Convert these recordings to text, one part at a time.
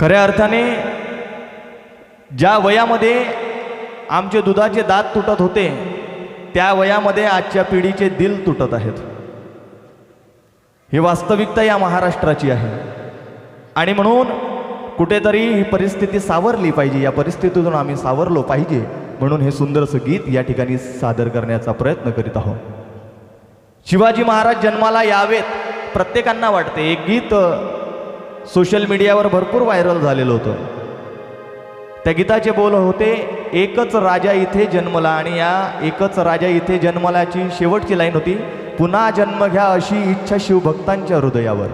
खऱ्या अर्थाने ज्या वयामध्ये आमचे दुधाचे दात तुटत होते त्या वयामध्ये आजच्या पिढीचे दिल तुटत आहेत. ही वास्तविकता या महाराष्ट्राची आहे. आणि म्हणून कुठेतरी ही परिस्थिती सावरली पाहिजे या परिस्थितीतून आम्ही सावरलो पाहिजे म्हणून हे सुंदरसं गीत या ठिकाणी सादर करण्याचा प्रयत्न करीत आहोत. शिवाजी महाराज जन्माला यावेत प्रत्येकांना वाटते एक गीत सोशल मीडियावर भरपूर व्हायरल झालेलं होतं. त्या गीताचे बोल होते एकच राजा इथे जन्मला आणि या एकच राजा इथे जन्मलाची शेवटची लाईन होती. पुन्हा जन्म घ्या अशी इच्छा शिवभक्तांच्या हृदयावर.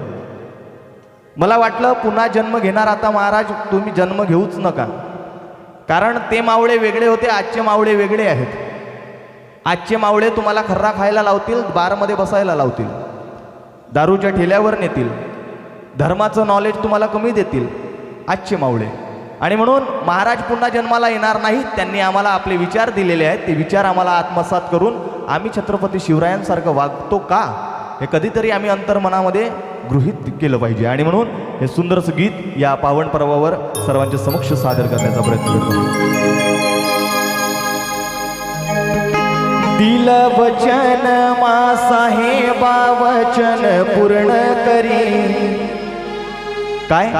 मला वाटलं पुन्हा जन्म घेणार आता महाराज तुम्ही जन्म घेऊच नका. कारण ते मावळे वेगळे होते आजचे मावळे वेगळे आहेत. आजचे मावळे तुम्हाला खर्रा खायला लावतील बारमध्ये बसायला लावतील. दारूच्या ठेल्यावर नेतील. धर्माचं नॉलेज तुम्हाला कमी देतील. आजचे मावळे आणि म्हणून महाराज पुन्हा जन्माला येणार नाहीत त्यांनी आम्हाला आपले विचार दिलेले आहेत. ते विचार आम्हाला आत्मसात करून आम्ही छत्रपती शिवरायांसारखं वागतो का? हे कधीतरी आम्ही अंतर्मनामध्ये गृहीत केलं पाहिजे. आणि म्हणून हे सुंदरसं गीत या पावन पर्वावर सर्वांच्या समक्ष सादर करण्याचा प्रयत्न करतो. दिल वचन मा साहेबा वचन पूर्ण करी. काय?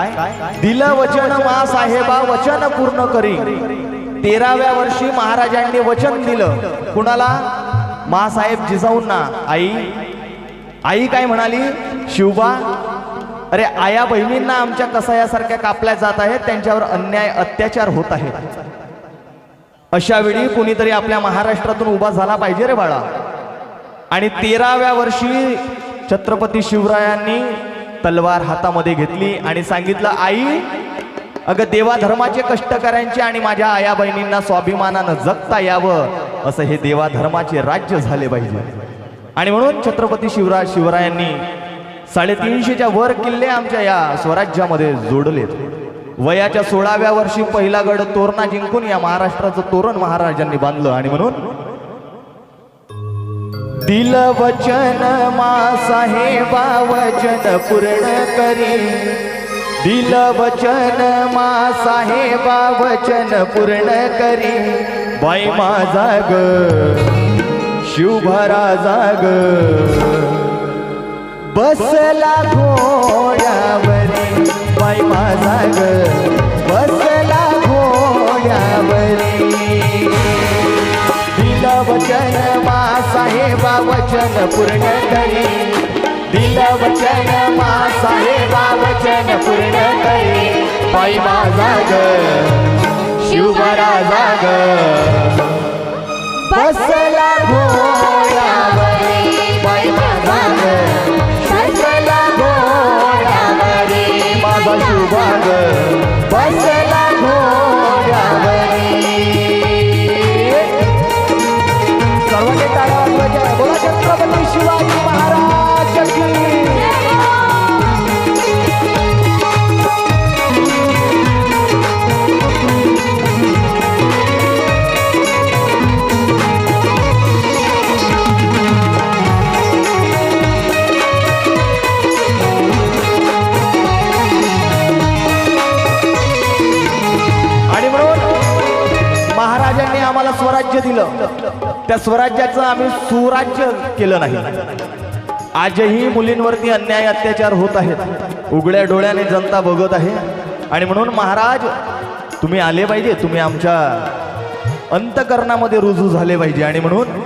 दिल वचन मा साहेबा वचन पूर्ण करी. तेराव्या वर्षी महाराजांनी वचन दिलं. कुणाला? मासाहेब जिजाऊंना. आई? आई काय म्हणाली? शिवबा? अरे आया बहिणींना आमच्या कसायासारख्या कापल्या जात आहेत त्यांच्यावर अन्याय अत्याचार होत आहेत. अशा वेळी कोणीतरी आपल्या महाराष्ट्रातून उभा झाला पाहिजे रे बाळा. आणि तेराव्या वर्षी छत्रपती शिवरायांनी तलवार हातामध्ये घेतली आणि सांगितलं आई अगं देवा धर्माचे कष्टकऱ्यांचे आणि माझ्या आया बहिणींना स्वाभिमानानं जगता यावं असं हे देवा धर्माचे राज्य झाले पाहिजे. आणि म्हणून छत्रपती शिवराज शिवरायांनी साडेतीनशेच्या वर किल्ले आमच्या या स्वराज्यामध्ये जोडलेत. वयाच्या सोळाव्या वर्षी पहिला गड तोरणा जिंकून या महाराष्ट्राचं तोरण महाराजांनी बांधलं आणि म्हणून दिल वचन मा साहेबा वचन पूर्ण करी. दिल वचन मा साहेबा वचन पूर्ण करी. बाई माझा ग शिवभरा जाग. बसला घोड्यावरी बाई माझा ग बसला घोड्यावरी. दिल वचन साहेबा वचन पूर्ण करी. दिल वचन मा साहेबा वचन पूर्ण करी. बाई माझा ग शिवभरा जाग. बसला दिलं त्या स्वराज्याचं आम्ही सुराज्य केलं नाही. आजही मुलींवरती अन्याय अत्याचार होत आहेत. उघड्या डोळ्याने जनता बघत आहे. आणि म्हणून महाराज तुम्ही आले पाहिजे तुम्ही आमच्या अंतकरणामध्ये रुजू झाले पाहिजे. आणि म्हणून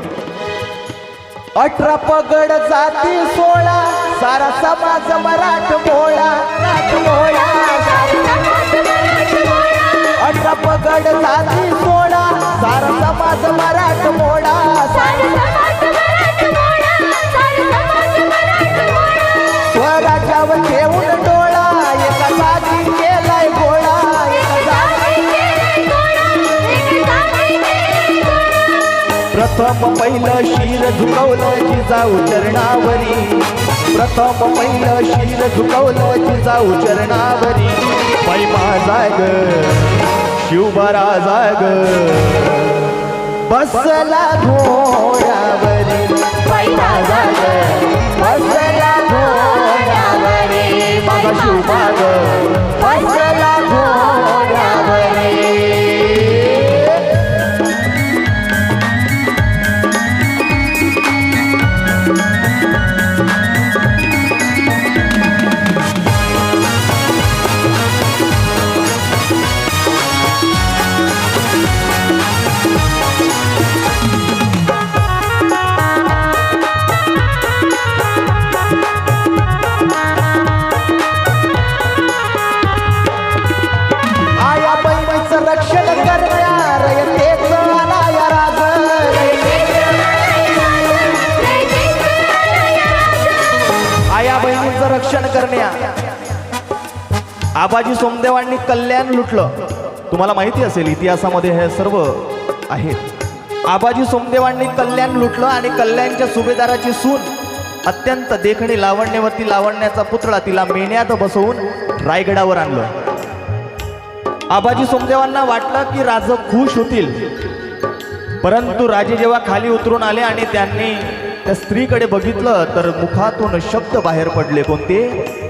अठरा पगड जाती सोळा सारा समाज मराठ मोळा मोळा. अठरा पगड जाती सोळा सारा समाज मराठ मोडा. स्वराज्यावर ठेवून डोळा एका जागी केलाय गोळा जागी प्रथम पहिलं शिर झुकवलं जिजाऊ चरणावरी. प्रथम पहिलं शिर झुकवलं जिजाऊ चरणावरी. बाई माझा ग शिवबरा जाग बसला घोड्यावरी आबाजी सोमदेवांनी कल्याण लुटलं. तुम्हाला माहिती असेल इतिहासामध्ये हे सर्व आहेत आबाजी सोमदेवांनी कल्याण लुटलं आणि कल्याणच्या सुभेदाराची सून अत्यंत देखणी लावण्यवती लावण्याचा पुतळा तिला मेण्यात बसवून रायगडावर आणलं. आबाजी सोमदेवांना वाटलं की राज खुश होतील. परंतु राजे जेव्हा खाली उतरून आले आणि त्यांनी त्या स्त्रीकडे बघितलं तर मुखातून शब्द बाहेर पडले कोणते?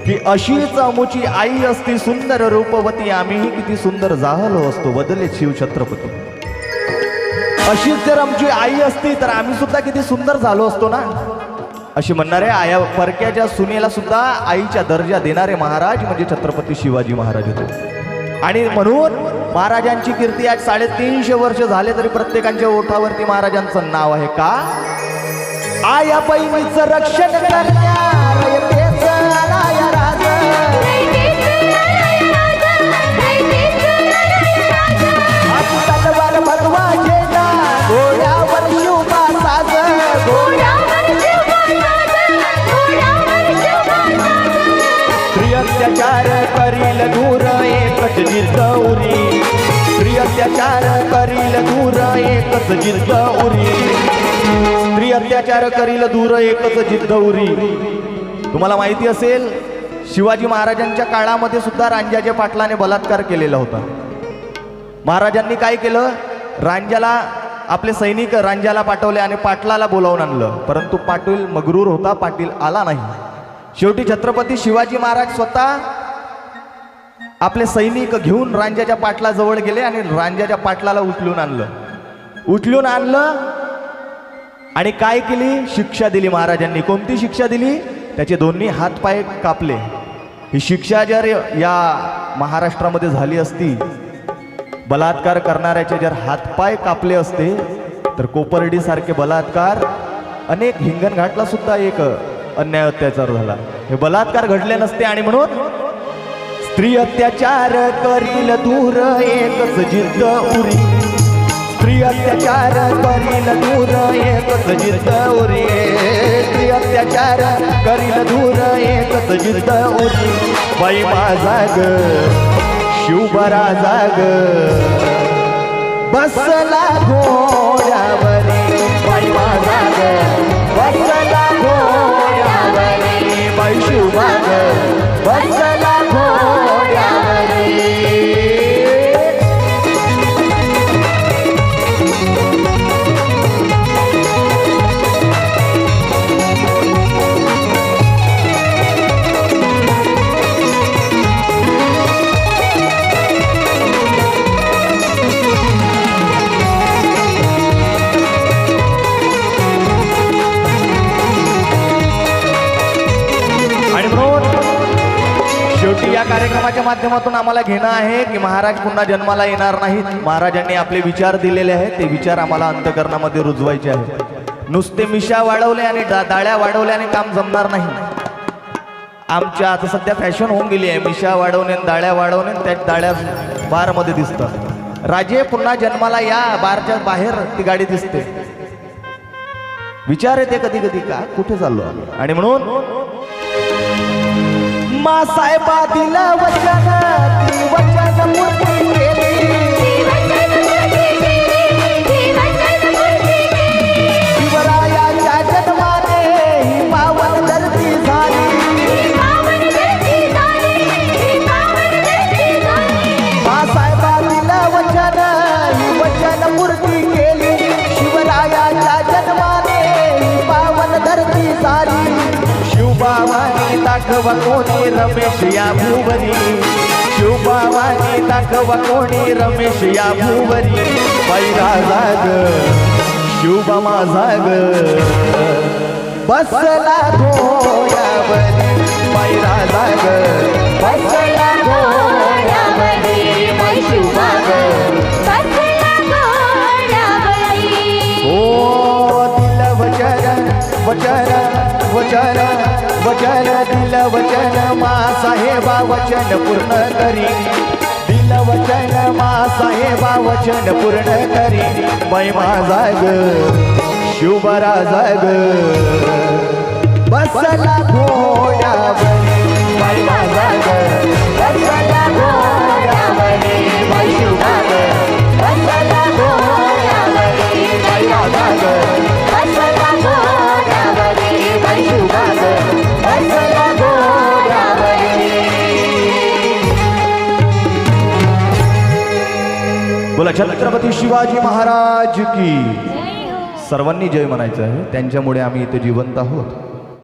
की अशीच अमुची आई असती सुंदर रूपवती आम्हीही किती सुंदर जाहलो असतो बदले शिव छत्रपती. अशीच जर आमची आई असती तर आम्ही सुद्धा किती सुंदर झालो असतो ना? अशी म्हणणारे आया परक्याच्या सुनेला सुद्धा आईच्या दर्जा देणारे महाराज म्हणजे छत्रपती शिवाजी महाराज होते. आणि म्हणून महाराजांची कीर्ती आज साडेतीनशे वर्ष झाले तरी प्रत्येकांच्या ओठावरती महाराजांचं नाव आहे का? आया बहिणीचं रक्षण करण्याला येतेच आलाय राज. तलवार भगवा झेंडा, घोड्यावर शिवबा साज. स्त्री अत्याचार करील दूर एकच जिद्द उरी अत्याचार करील दूर एकच जिद्द उरी. स्त्री अत्याचार करील दूर एकच जिद्द उरी. तुम्हाला माहिती असेल शिवाजी महाराजांच्या काळामध्ये सुद्धा रांजाच्या पाटलाने बलात्कार केलेला होता. महाराजांनी काय केलं? रांजाला आपले सैनिक रांजाला पाठवले आणि पाटलाला बोलावून आणलं. परंतु पाटील मगरूर होता पाटील आला नाही. शेवटी छत्रपती शिवाजी महाराज स्वतः आपले सैनिक घेऊन रांजाच्या पाटलाजवळ गेले आणि रांजाच्या पाटलाला उचलून आणलं. उचलून आणलं आणि काय केली? शिक्षा दिली महाराजांनी. कोणती शिक्षा दिली? त्याचे दोन्ही हातपाय कापले. ही शिक्षा जर या महाराष्ट्रामध्ये झाली असती बलात्कार करणाऱ्याचे जर हातपाय कापले असते तर कोपर्डीसारखे बलात्कार अनेक हिंगणघाटला सुद्धा एक अन्याय अत्याचार झाला. हे बलात्कार घडले नसते आणि म्हणून स्त्री अत्याचार करील दूर एकच जिद्द उरी. स्त्री अत्याचार करील दूर एकच जिद्द उरी. स्त्री अत्याचार करील दूर एकच जिद्द उरी. बाई माझा ग शिवबरा जाग बसला गो माध्यमातून आम्हाला घेणं आहे की महाराज पुन्हा जन्माला येणार नाहीत महाराजांनी आपले विचार दिलेले आहेत. ते विचार आम्हाला अंतकरणामध्ये रुजवायचे आहेत. नुसते मिशा वाढवले आणि डा- दाळ्या वाढवल्याने काम जमणार नाही. आमच्या आता सध्या फॅशन होऊन गेली आहे. मिशा वाढवणे दाळ्या वाढवणे त्या दाळ्या बारमध्ये दिसतात. राजे पुन्हा जन्माला या बारच्या बाहेर ती गाडी दिसते. विचार येते कधी कधी का? कुठे चाललो आणि म्हणून मा साहेबा दिला वचन ती वचन दाखवा कोणी रमेश या भुवरी शिवबाबानी दाखवा कोणी रमेश या भुवरी पैरा जाग शिवबामा जाग ग. बसला घोड्यावरी पैरा जाग. वचन मा साहेबा वचन पूर्ण करी. दिल वचन मा साहेबा वचन पूर्ण करी. महिमा जाग शुभरा जाग. बसला घोड्या महिमा जाग. बसला घोड्या महिमा सुधाकर बसला घोड्यावरी छत्रपती शिवाजी महाराज की. सर्वांनी जय म्हणायचं आहे. त्यांच्यामुळे आम्ही इथे जिवंत आहोत.